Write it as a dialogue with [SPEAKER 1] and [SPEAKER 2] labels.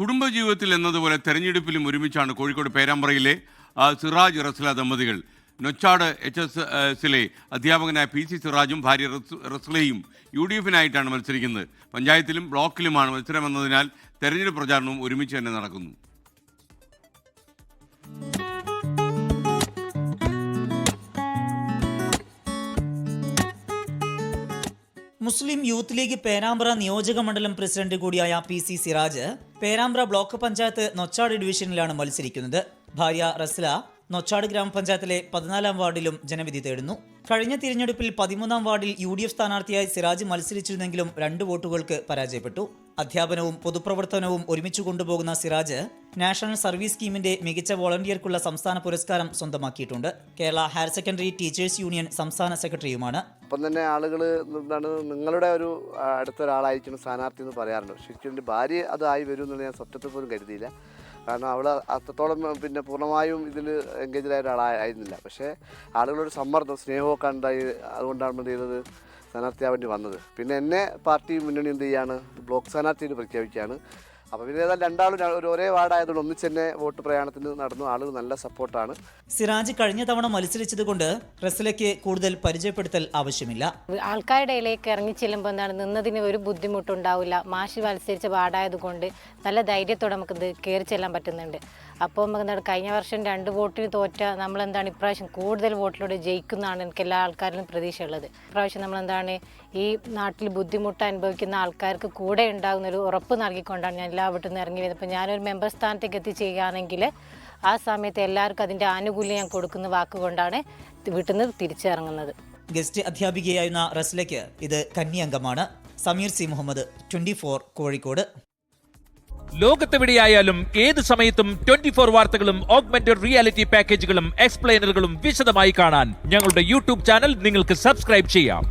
[SPEAKER 1] കുടുംബജീവിതത്തിൽ എന്നതുപോലെ തെരഞ്ഞെടുപ്പിലും ഒരുമിച്ചാണ് കോഴിക്കോട് പേരാമ്പ്രയിലെ സിറാജ് റസ്ല ദമ്പതികൾ. നൊച്ചാട് എച്ച് എസ് എസിലെ അധ്യാപകനായ പി സി സിറാജും ഭാര്യ റസ്- റസ്ലയും യു ഡി എഫിനായിട്ടാണ് മത്സരിക്കുന്നത്. പഞ്ചായത്തിലും ബ്ലോക്കിലുമാണ് മത്സരം എന്നതിനാൽ തെരഞ്ഞെടുപ്പ് പ്രചാരണവും ഒരുമിച്ച് തന്നെ നടക്കുന്നു.
[SPEAKER 2] മുസ്ലിം യൂത്ത് ലീഗ് പേരാമ്പ്ര നിയോജക മണ്ഡലം പ്രസിഡന്റ് കൂടിയായ P C Siraj Perambra block panchayat Nochad ഡിവിഷനിലാണ് മത്സരിക്കുന്നത്. ഭാര്യ റസ്ല നൊച്ചാട് ഗ്രാമപഞ്ചായത്തിലെ പതിനാലാം വാർഡിലും ജനവിധി തേടുന്നു. കഴിഞ്ഞ തിരഞ്ഞെടുപ്പിൽ പതിമൂന്നാം വാർഡിൽ യു ഡി എഫ് സ്ഥാനാർത്ഥിയായി സിറാജ് മത്സരിച്ചിരുന്നെങ്കിലും രണ്ട് വോട്ടുകൾക്ക് പരാജയപ്പെട്ടു. അധ്യാപനവും പൊതുപ്രവർത്തനവും ഒരുമിച്ച് കൊണ്ടുപോകുന്ന സിറാജ് നാഷണൽ സർവീസ് സ്കീമിന്റെ മികച്ച വോളണ്ടിയർക്കുള്ള സംസ്ഥാന പുരസ്കാരം സ്വന്തമാക്കിയിട്ടുണ്ട്. Kerala higher secondary teachers union സംസ്ഥാന സെക്രട്ടറിയുമാണ്.
[SPEAKER 3] അപ്പം തന്നെ ആളുകൾ എന്താണ് നിങ്ങളുടെ ഒരു അടുത്തൊരാളായിരിക്കണം സ്ഥാനാർത്ഥി എന്ന് പറയാറുണ്ട്. ശരിക്കും എന്റെ ഭാര്യ അതായി വരും എന്നുള്ള ഞാൻ സ്വപ്നത്തിൽ പോലും കരുതിയില്ല. കാരണം അവൾ അത്രത്തോളം പിന്നെ പൂർണമായും ഇതിൽ എൻഗേജ്ഡ് ആയ ഒരാളായിരുന്നില്ല പക്ഷേ ആളുകളൊരു സമ്മർദ്ദം സ്നേഹമൊക്കെ ഉണ്ടായി അതുകൊണ്ടാണ് നമ്മൾ ചെയ്തത്? സ്ഥാനാർത്ഥിയാവേണ്ടി വന്നത്. പിന്നെ എന്നെ പാർട്ടി മുന്നണി എന്ത് ചെയ്യാണ്? ബ്ലോക്ക് സ്ഥാനാർത്ഥിയായിട്ട് പ്രഖ്യാപിക്കുകയാണ്. അപ്പോൾ പിന്നെ ഏതായാലും രണ്ടാളും ഒരു ഒരേ വാർഡായതുകൊണ്ട് ഒന്നിച്ച് തന്നെ വോട്ട് പ്രയാണത്തിന് നടന്നു. ആളുകൾ നല്ല സപ്പോർട്ടാണ്.
[SPEAKER 2] സിറാജ് കഴിഞ്ഞ തവണ മത്സരിച്ചതുകൊണ്ട് റസ്ലയ്ക്ക് കൂടുതൽ പരിചയപ്പെടുത്തൽ ആവശ്യമില്ല.
[SPEAKER 4] ആൾക്കാരുടെ ഇടയിലേക്ക് ഇറങ്ങി ചെല്ലുമ്പോൾ എന്താണ് നിന്നതിന് ഒരു ബുദ്ധിമുട്ടുണ്ടാവില്ല. മാഷി മത്സരിച്ച വാർഡായതുകൊണ്ട് നല്ല ധൈര്യത്തോടെ നമുക്ക് ഇത് കയറി ചെല്ലാൻ പറ്റുന്നുണ്ട്. അപ്പോൾ നമുക്ക് എന്താണ് കഴിഞ്ഞ വർഷം രണ്ട് വോട്ടിന് തോറ്റ നമ്മളെന്താണ് ഇപ്രാവശ്യം കൂടുതൽ വോട്ടിലൂടെ ജയിക്കുന്നതാണ് എനിക്ക് എല്ലാ ആൾക്കാരിലും പ്രതീക്ഷയുള്ളത്. ഇപ്രാവശ്യം നമ്മളെന്താണ് ഈ നാട്ടിൽ ബുദ്ധിമുട്ട് അനുഭവിക്കുന്ന ആൾക്കാർക്ക് കൂടെ ഉണ്ടാകുന്ന ഒരു ഉറപ്പ് നൽകിക്കൊണ്ടാണ് ഞാൻ എല്ലാ വീട്ടിൽ നിന്ന് ഇറങ്ങി വരുന്നത്. അപ്പോൾ ഞാനൊരു മെമ്പർ സ്ഥാനത്തേക്ക് എത്തിച്ചെയ്യുകയാണെങ്കിൽ ആ സമയത്ത് എല്ലാവർക്കും അതിന്റെ ആനുകൂല്യം ഞാൻ കൊടുക്കുന്ന വാക്കുകൊണ്ടാണ് വീട്ടിൽ നിന്ന് തിരിച്ചിറങ്ങുന്നത്.
[SPEAKER 2] ഗസ്റ്റ് അധ്യാപികയായിരുന്ന റസ്ലയ്ക്ക് ഇത് കന്നി അംഗമാണ് സമീർ സി മുഹമ്മദ് ട്വന്റി കോഴിക്കോട്.
[SPEAKER 5] ലോകത്തെവിടെയായാലും ഏത് സമയത്തും ട്വന്റി ഫോർ വാർത്തകളും ഓഗ്മെന്റഡ് റിയാലിറ്റി പാക്കേജുകളും എക്സ്പ്ലെയിനറുകളും വിശദമായി കാണാൻ ഞങ്ങളുടെ യൂട്യൂബ് ചാനൽ നിങ്ങൾക്ക് സബ്സ്ക്രൈബ് ചെയ്യാം.